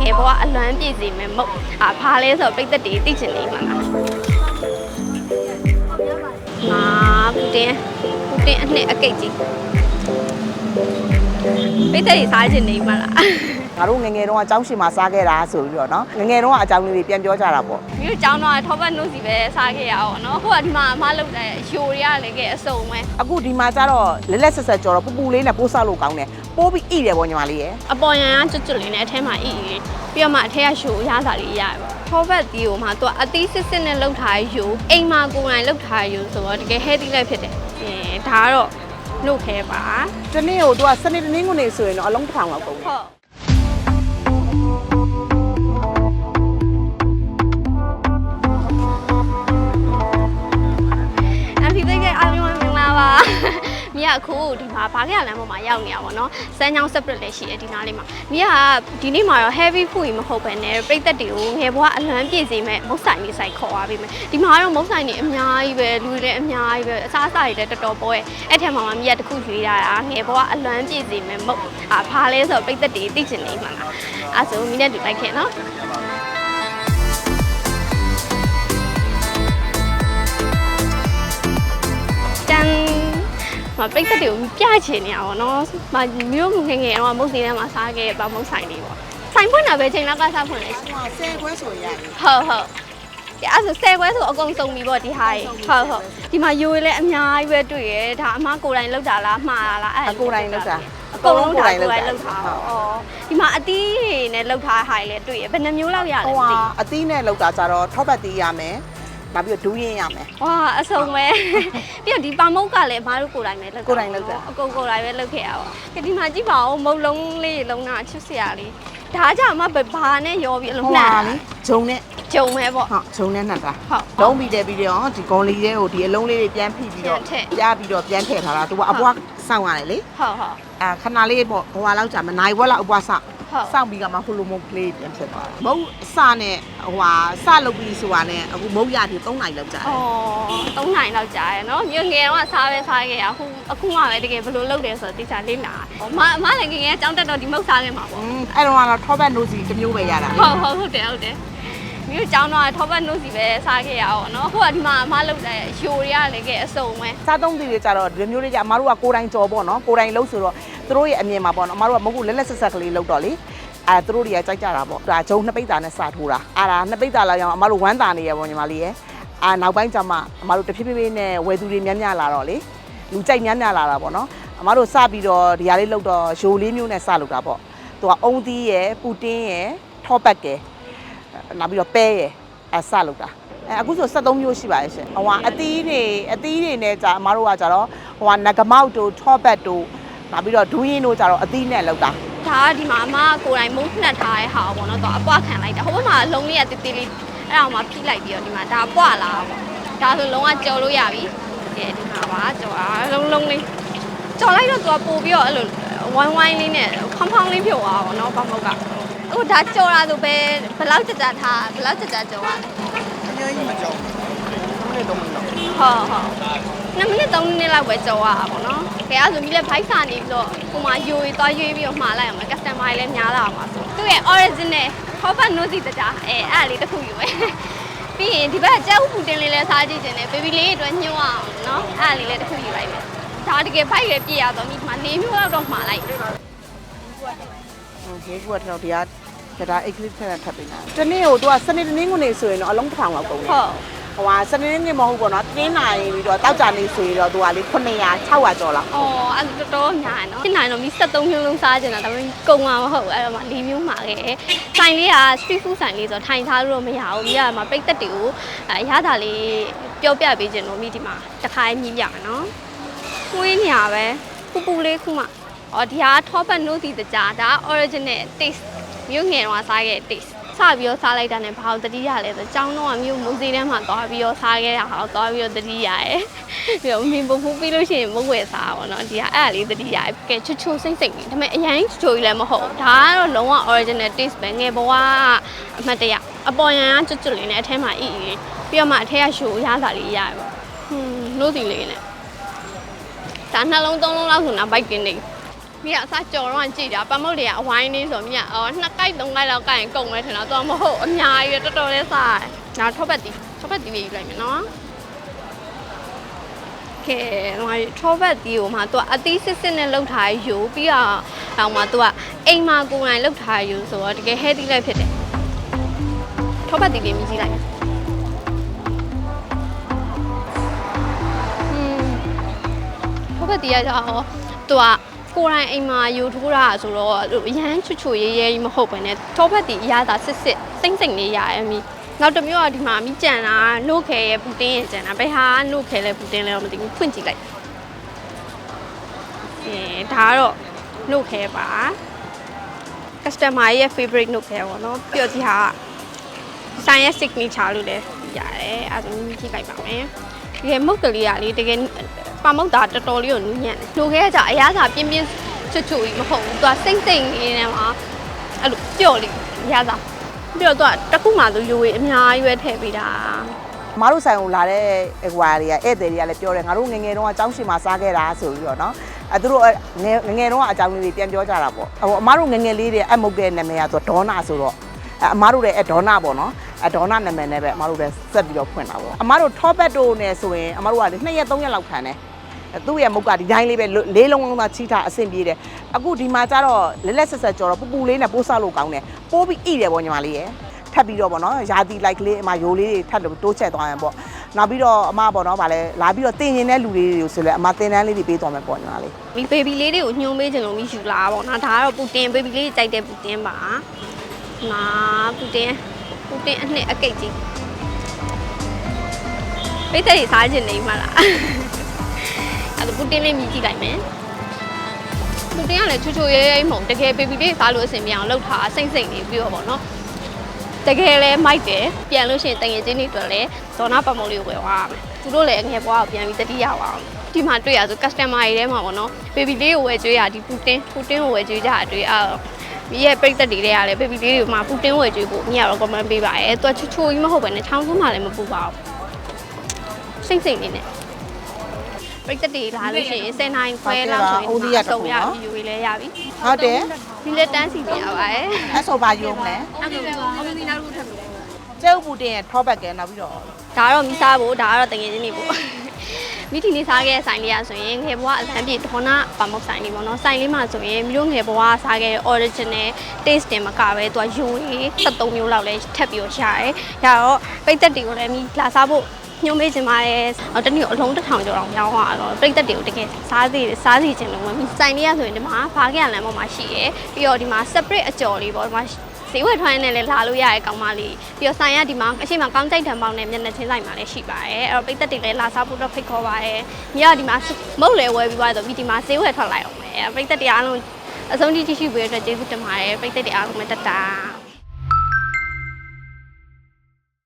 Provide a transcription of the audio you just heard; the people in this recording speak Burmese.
ငယ်ဘဝအလွမ်းပြည့်စေမယ်မဟုတ်အာဘာလဲဆိုတော့ပိတ်သက်တွေသိချင်နေမှာလားငါပူတင်ပူတင်အနှစ်အကိတ်ကြီးပိတ်သက်တွေစားချင်နေမှာလား ငါတို့ငယ်ငယ်တုန်းကအကြောင်းရှင်မှာစားခဲ့တာဆိုပြီးတော့နော်ငယ်ငယ်တုန်းကအကြောင်းလေးတွေပြန်ပြောကြတာပေါ့မြို့ကျောင်းတော့ထောပတ်နှုတ်စီပဲစားခဲ့ရအောင်နော်ဟိုကဒီမှာအမလုပ်တဲ့ရှိုတွေကလည်းကဲအစုံပဲအခုဒီမှာကျတော့လက်လက်ဆက်ဆက်ကြော်တော့ပူပူလေးနဲ့ပိုးစားလို့ကောင်းတယ်ပိုးပြီးဣတယ်ပေါ့ညီမလေးရယ်အပေါ်ရန်ကကျွတ်ကျွတ်လေးနဲ့အထဲမှာအီအီပြီးတော့မှအထက်ကရှိုအရသာလေးရရပါထောပတ်တီကိုမှသူကအသီးစစ်စစ်နဲ့လှုပ်ထားယူအိမ်မှာကိုယ်တိုင်လှုပ်ထားယူဆိုတော့တကယ် healthy လည်းဖြစ်တယ်အဲဒါကတော့နှုတ်ခဲပါတနေ့ကိုသူကစနေတနင်္ဂနွေဆိုရင်တော့အလုံးတစ်ထောင်လောက်ကုန်တယ်ဟုတ် အခုဒီမှာဘာကြလမ်းပေါ်မှာရောက်နေရပါတော့။စမ်းချောင်း separate လည်းရှိတယ်ဒီနားလေးမှာ။မြတ်ကဒီနေ့မှာတော့ heavy food ကြီးမဟုတ်ဘဲနဲ့ပြိသက်တွေကိုငယ်ဘွားအလွမ်းပြည့်စေမဲ့မုတ်ဆိုင်လေးဆိုင်ခေါ်သွားပြီမယ်။ဒီမှာကတော့မုတ်ဆိုင်တွေအများကြီးပဲလူတွေလည်းအများကြီးပဲအစားအစာတွေလည်းတော်တော်ပေါ်ရဲ့။အဲ့ထက်မှာမှမြတ်တစ်ခုရွေးရတာငယ်ဘွားအလွမ်းပြည့်စေမဲ့မုတ်အာဘာလဲဆိုတော့ပြိသက်တွေသိချင်နေမှာလား။အဲ့ဆိုမိနဲ့တူလိုက်ခဲ့နော်။ မပိတ်သက်တွေကိုပြချင်နေရပါတော့။မမျိုးငယ်ငယ်တော့မုတ်စီထဲမှာစားခဲ့တဲ့ဗမုတ်ဆိုင်လေးပေါ့။ဆိုင်ဖွင့်တာပဲချိန်လောက်ကစားဖွင့်လေ။ဟိုဆယ်ခွဲဆိုရင်ရတယ်ဟုတ်ဟုတ်။ဒီအဲ့ဆိုဆယ်ခွဲဆိုအကုန်စုံပြီပေါ့ဒီဟာကြီး။ဟုတ်ဟုတ်။ဒီမှာယိုးလည်းအများကြီးပဲတွေ့ရဲ။ဒါအမကိုယ်တိုင်လောက်တာလားမှားတာလားအဲ့အကိုယ်တိုင်လောက်တာအကုန်လုံးကိုယ်တိုင်လောက်တာ။အော်ဒီမှာအသီးတွေနဲ့လောက်ထားဟာလည်းတွေ့ရဲ။ဘယ်နှမျိုးလောက်ရလဲဟိုမဟာသိဘူးအသီးနဲ့လောက်တာကြတော့ထောပတ်တီးရမယ် နောက်ပြီးတော့ဒူးရင်ရမယ် ဝါအဆုံပဲပြီးတော့ဒီပါမုတ်ကလည်းအမားတို့ကိုယ်တိုင်ပဲလုပ်တာကိုယ်တိုင်လုပ်တာ အကုန်ကိုယ်တိုင်ပဲလုပ်ခဲ့ရပါကဒီမှာကြည့်ပါဦးမုတ်လုံးလေးလုံးတာချစ်စရာလေးဒါကြောင့်မှဘာနဲ့ရောပြီးအလုံးဟိုနှံ့ဟာလေဂျုံနဲ့ဂျုံပဲပေါ့ ဟုတ်ဂျုံနဲ့နှက်တာဟုတ်လုံးပြီးတယ်ပြီးတော့ဒီဂုံလေးတွေကိုဒီအလုံးလေးတွေပြန်ဖိပြီးတော့ပြန်ထည့်ပြပြီးတော့ပြန်ထည့်ထားတာသူကအပွားစောင့်ရတယ်လေဟုတ်ဟုတ်အာခဏလေးပေါ့ဟိုဟာလောက်ကြာမနိုင်ဘွက်လောက်အပွားစောင့် ဟုတ်စောင့်ပြီးကမှဟိုလိုမုတ်ကလေးပြန်ဖြစ်သွားတယ်မုတ်အစနဲ့ဟိုဟာစလုပ်ပြီးဆိုတာနဲ့အခုမုတ်ရဒီ3နိုင်လောက်ကြာတယ်အော်3နိုင်လောက်ကြာရယ်နော်မြို့ငယ်တော့စားပဲစားခဲ့ရအခုအခုမှပဲတကယ်ဘယ်လိုလုပ်တယ်ဆိုတော့တိကျလေးလာမအမလည်းငယ်ငယ်ကြောင်းတက်တော့ဒီမုတ်စားခဲ့မှာပေါ့อืมအဲ့တော့ကတော့ထောပတ်နိုးစီတစ်မျိုးပဲရတာလေဟုတ်ဟုတ်ဟုတ်တယ်ဟုတ်တယ်မြို့ကျောင်းတော့ထောပတ်နှုတ်စီပဲစားခဲ့ရအောင်နော်ဟိုကဒီမှာအမလုပ်တဲ့ရှိုတွေကလည်းကဲအစုံပဲစားသုံးသူတွေကြတော့ဒီမျိုးလေးကြအမားတို့ကကိုယ်တိုင်ကြော်ပေါ့နော်ကိုယ်တိုင်လှုပ်ဆိုတော့ သူတို့ရဲ့အမြင်မှာပေါ့နော်အမားတို့ကမဟုတ်ဘူးလက်လက်ဆက်ဆက်ကလေးလှုပ်တော့လေအဲသူတို့တွေကကြိုက်ကြတာပေါ့ဒါဂျုံနှစ်ပိတ်တာနဲ့စထိုးတာအာဒါနှစ်ပိတ်တာလောက်ရအောင်အမားတို့ဝမ်းတာနေရပေါ့ညီမလေးရဲ့အာနောက်ပိုင်းကျမှအမားတို့တဖြည်းဖြည်းနဲ့ဝယ်သူတွေများများလာတော့လေလူကြိုက်များများလာတာပေါ့နော်အမားတို့စပြီးတော့ဒီဟာလေးလှုပ်တော့ရိုလေးမျိုးနဲ့စလှုပ်တာပေါ့သူကအုံသီးရယ်ပူတင်းရယ်ထောပတ်ကယ်နောက်ပြီးတော့ပဲရယ်အဲစလှုပ်တာအဲအခုဆို73မျိုးရှိပါတယ်ရှင်။ဟိုကအသီးတွေအသီးတွေနဲ့ကြာအမားတို့ကကြာတော့ဟိုကနဂမောက်တို့ထောပတ်တို့ နောက်ပြီးတော့ဒူးရင်တို့ကြာတော့အသီးနဲ့လောက်တာဒါကဒီမှာအမကကိုယ်တိုင်မုန်းနှက်ထားတဲ့ဟာပေါ့နော်တော့အပွားခံလိုက်တာဟိုဘက်မှာအလုံးလေးကတိတိလေးအဲ့ဒါမှဖိလိုက်ပြီးတော့ဒီမှာဒါအပွားလာပေါ့ဒါဆိုလုံးဝကြော်လို့ရပြီကဲဒီမှာပါကြော်အားလုံးလုံးလေးကြော်လိုက်တော့သူကပို့ပြီးတော့အဲ့လိုဝိုင်းဝိုင်းလေးနဲ့ဖောင်းဖောင်းလေးဖြုတ်သွားပါတော့ဘာမဟုတ်ကအခုဒါကြော်တာဆိုပဲဘယ်လောက်ကြကြထားဘယ်လောက်ကြကြကြော်ရလဲအများကြီးမကြောက်ဘူး။ဘယ်တော့မှတော့ဟုတ်ဟုတ်နှစ်မိနစ်သုံးမိနစ်လောက်ပဲကြော်ရတာပေါ့နော်။ ခဲအဲ့ဆိုမိလက်ဖိုက်စာနေပြီးတော့ဟိုမှာယူရီသွားရွေးပြီးတော့မှားလိုက်အောင်မယ် customer တွေလည်းများလာအောင်ပါဆိုသူ့ရဲ့ original ဟောပတ်နိုးစီတကြားအဲအဲ့ဒါလေးတစ်ခုယူမယ်။ပြီးရင်ဒီဘက်ကြောက်ပူတင်လေးလည်းစားကြည့်ခြင်းနဲ့ baby လေးတွေအတွက်ညှို့အောင်နော်အဲ့ဒါလေးလည်းတစ်ခုယူလိုက်မယ်။ဒါတကယ်ဖိုက်လည်းပြည့်ရတော့မိဒီမှာနေမျိုးလောက်တော့မှားလိုက်ဟိုဒီကွာတော့တရားဒါအိတ်ကလစ်ထက်ထပ်ပေးတာ။တနေ့ကိုသူကစနေတနင်္ဂနွေဆိုရင်တော့အလုံးတစ်ထောင်လောက်ကုန်တယ်။ဟုတ်။ ဟိုကစနေနေ့မဟုတ်ဘူးပေါ့နော်။တင်းနိုင်ပြီးတော့တောက်ကြနေဆိုရင်တော့သူကလေ900 600ကျော်လောက်။အော်အဲ့ဒါတော်တော်များနော်။ဖြစ်နိုင်တော့မိ73မျိုးလုံးစားကြတာဒါပေမဲ့ကုံမှာမဟုတ်ဘူးအဲ့တော့မှ၄မျိုးမှာခဲ့။ဆိုင်လေးက street food ဆိုင်လေးဆိုတော့ထိုင်ထားလို့တော့မရဘူး။မိကမှပိတ်သက်တွေကိုအဲရတာလေးပြောပြပေးခြင်းလို့မိဒီမှာတစ်ခါမြည်ပြမယ်နော်။ဝင်းညာပဲပူပူလေးခုမှ။အော်ဒီဟာထောပတ်နိုးစီတကြားဒါ original taste မြို့ငယ်တော့စားခဲ့ taste စပြီးတော့စားလိုက်တာနဲ့ဘာလို့တတိရလဲဆိုကျောင်းတော့ကမြို့မုံစီထဲမှာသွားပြီးတော့စားခဲ့တာဟာသွားပြီးတော့တတိရရဲ့ပြီးတော့မင်းပူပူပြီးလို့ရှိရင်မုတ်ဝဲစားပါတော့ဒီကအဲ့ဒါလေးတတိရရဲ့ကဲချွတ်ချွတ်စိမ့်စိမ့်နေဒါပေမဲ့အရင်ချွတ်ချွတ်ကြီးလည်းမဟုတ်ဘူးဒါကတော့လုံးဝ original taste ပဲငယ်ဘဝကအမှတ်တရအပေါ်ရန်ကချွတ်ချွတ်လေးနဲ့အထဲမှာအီအီလေးပြီးတော့မှအထက်ကရှိုးရတာလေးရရပါဟွန်းလို့ဒီလေးနဲ့ဒါနှလုံးသုံးလုံးလောက်ဆိုတော့ဘိုက်ကင်းနေ။ မိကအစကြော်တော့ကြည့်တာပတ်မုတ်တွေကအဝိုင်းနေဆိုမိကအော်နှစ်ကိုက်သုံးကိုက်လောက်ကရင်ကုန်မယ်ထင်တော့တော့မဟုတ်အများကြီးပဲတော်တော်လေးစားတယ်နောက်ထောပတ်တီထောပတ်တီလေးယူလိုက်မယ်နော်ကဲဟိုထောပတ်တီကိုမှသူကအသီးစစ်စစ်နဲ့လှုပ်ထားယူပြီးတော့အောင်မှသူကအိမ်မှာကိုယ်တိုင်လှုပ်ထားယူဆိုတော့တကယ် healthy လည်းဖြစ်တယ်ထောပတ်တီလေးမြည်ကြည့်လိုက်ဟုတ်ကဲ့တရားကြောင့်သူက ကိုယ်တိုင်အိမ်မှာယူထိုးတာဆိုတော့အရန်ချွတ်ချွတ်ရဲရဲကြီးမဟုတ်ဘဲနဲ့ထောဖက်တီအရသာစစ်စစ်စိမ့်စိမ့်လေးရရမီနောက်တစ်မျိုးကဒီမှာမိကြံတာနှုတ်ခဲရဲ့ပူတင်းရဲ့ကြံတာဘယ်ဟာနှုတ်ခဲလဲပူတင်းလဲတော့မသိဘူးဖွင့်ကြည့်လိုက်အဲဒါကတော့နှုတ်ခဲပါ customer ရဲ့ favorite နှုတ်ခဲပေါ့နော်ပြီးတော့ဒီဟာကဆိုင်ရဲ့ signature လို့လည်းရတယ်အဲဒါဆိုမြည်ကြည့်လိုက်ပါမယ်တကယ်မုတ်ကလေးကလေတကယ် ပါမုတ်တာတော်တော်လေးကိုနူးညံ့တယ်။လူခဲကကြအရသာပြင်းပြင်းချွတ်ချွတ်ကြီးမဟုတ်ဘူး။သူကစိမ့်စိမ့်လေးနဲ့မှာအဲ့လိုပျော့လေးအရသာပြီးတော့သူကတစ်ခုမှသူလူဝေးအများကြီးပဲထည့်ပေးတာအမားတို့ဆိုင်ကိုလာတဲ့ဟိုဟာတွေကဧည့်သည်တွေကလည်းပြောတယ်ငါတို့ငယ်ငယ်တုန်းကအကြောင်းရှင်မှာစားခဲ့တာဆိုပြီးတော့နော်အဲသူတို့ငယ်ငယ်တုန်းကအကြောင်းလေးတွေပြန်ပြောကြတာပေါ့ဟိုအမားတို့ငယ်ငယ်လေးတွေအမုတ်တဲ့နာမည်ကဆိုဒေါနာဆိုတော့အဲအမားတို့လည်းအဲဒေါနာပေါ့နော်အဲဒေါနာနာမည်နဲ့ပဲအမားတို့လည်းဆက်ပြီးတော့ဖွင့်တာပေါ့အမားတို့ထောပတ်တို့နဲ့ဆိုရင်အမားတို့ကလေ2ရက်3ရက်လောက်ခံတယ် သူ့ရဲ့မုတ်ကဒီတိုင်းလေးပဲလေးလုံးလုံးသာချီထားအဆင်ပြေတယ်အခုဒီမှာကျတော့လက်လက်ဆက်ဆက်ကြော်တော့ပူပူလေးနဲ့ပိုးဆောက်လို့ကောင်းတယ်ပိုးပြီးဣတယ်ပေါ့ညီမလေးရဲ့ထပ်ပြီးတော့ဗောနော်ရာသီလိုက်ကလေးအမရိုးလေးတွေထပ်လို့တိုးချက်သွားရင်ပေါ့နောက်ပြီးတော့အမဗောနော်ဗာလဲလာပြီးတော့တင်ရင်တဲ့လူလေးတွေကိုဆိုလဲအမတင်တန်းလေးတွေပေးသွားမယ်ပေါ့ညီမလေး။ဒီ baby လေးတွေကိုညှိုးပေးချင်လို့မိယူလာပေါ့နော်။ဒါကတော့ပူတင် baby လေးကြိုက်တဲ့ပူတင်ပါ။နာပူတင်ပူတင်အနှစ်အကိတ်ကြီး။ပိတ်သက်ကြီးစားချင်နေမှာလား။ အဲ့ဒါပူတင်လေးမြည်ကြည့်လိုက်မယ်။ပူတင်ကလည်းချွတ်ချွတ်ရဲရဲမဟုတ်တကယ် baby လေးစားလို့အဆင်ပြေအောင်လုပ်ထားစိမ့်စိမ့်လေးပြီးတော့ပေါ့နော်တကယ်လဲမိုက်တယ်ပြန်လို့ရှိရင်တငယ်ချင်းတွေအတွက်လည်းဒေါနာပတ်မုံလေးကိုဝယ်သွားရမယ်သူတို့လည်းအငယ်ဘွားကိုပြန်ပြီးတတိယပါအောင်ဒီမှာတွေ့ရဆို customer တွေထဲမှာပေါ့နော် baby လေးကိုဝယ်ကြွေးရဒီပူတင်ပူတင်ကိုဝယ်ကြွေးကြတာတွေ့အဲ့တော့မိရဲ့ပြိသက်တွေတွေကလည်း baby လေးတွေကိုမှပူတင်ဝယ်ကြွေးဖို့မိကတော့ comment ပေးပါရဲသူကချွတ်ချွတ်ကြီးမဟုတ်ဘဲနဲ့ချောင်းစုမှလည်းမပူပါဘူးစိမ့်စိမ့်လေးနဲ့ ပြိသက်တွေလာလို့ရှိရင်10နိုင်ခွဲလောက်ဆိုရင်ဒီမှာစုံရပြီယူပြီးလဲရပြီဟုတ်တယ်ဒီလက်တန်းစီနေရပါရဲ့အဲ့ဆိုပါယုံလဲအဲ့ဒါအမဒီနာတို့ထပ်လို့ကျဲဥပူတင်ရဲ့ထောပတ်ကဲနောက်ပြီးတော့ဒါကတော့မိစားဖို့ဒါကတော့တငယ်ချင်းတွေပေါ့မိတီနေစားခဲ့တဲ့ဆိုင်လေးရဆိုရင်ငယ်ဘွားအလံပြေဒေါနာပါမုတ်ဆိုင်လေးပေါ့နော်ဆိုင်လေးမှာဆိုရင်မြို့ငယ်ဘွားစားခဲ့တဲ့ original taste တင်မကပဲသူကယုံရေး73မျိုးလောက်လဲထပ်ပြီးတော့ရှာရဲရတော့ပိတ်သက်တွေကိုလည်းမိလာစားဖို့ ညှို့မေးချင်ပါတယ်။တနည်းအလုံးတစ်ထောင်ကျော်အောင်ရောင်းသွားတော့ပြိသက်တွေကိုတကယ်စားစီစားစီချင်လို့ဝင်ပြီးစိုင်လေးရဆိုရင်ဒီမှာဖားခဲ့ရလမ်းပေါ်မှာရှိရယ်ပြီးတော့ဒီမှာ separate အကြော်လေးပေါ့ဒီမှာဈေးဝယ်ထွန်းနဲ့လည်းလာလို့ရတဲ့ကောင်းမလေးပြီးတော့ဆိုင်ရဒီမှာအရှိမကောင်းကြိုက်တံပေါင်းနဲ့မျက်နှာချင်းဆိုင်မှာလည်းရှိပါတယ်အဲ့တော့ပိတ်သက်တွေလည်းလာစားဖို့တော့ဖိတ်ခေါ်ပါတယ်။မြေကဒီမှာမုတ်လဲဝယ်ပြီးသွားတော့ပြီးဒီမှာဈေးဝယ်ထွက်လိုက်အောင်မယ်။ပိတ်သက်တွေအားလုံးအဆုံးထိကြည့်ရှုပေးတဲ့အတွက်ကျေးဇူးတင်ပါတယ်ပိတ်သက်တွေအားလုံးပဲတက်တာ။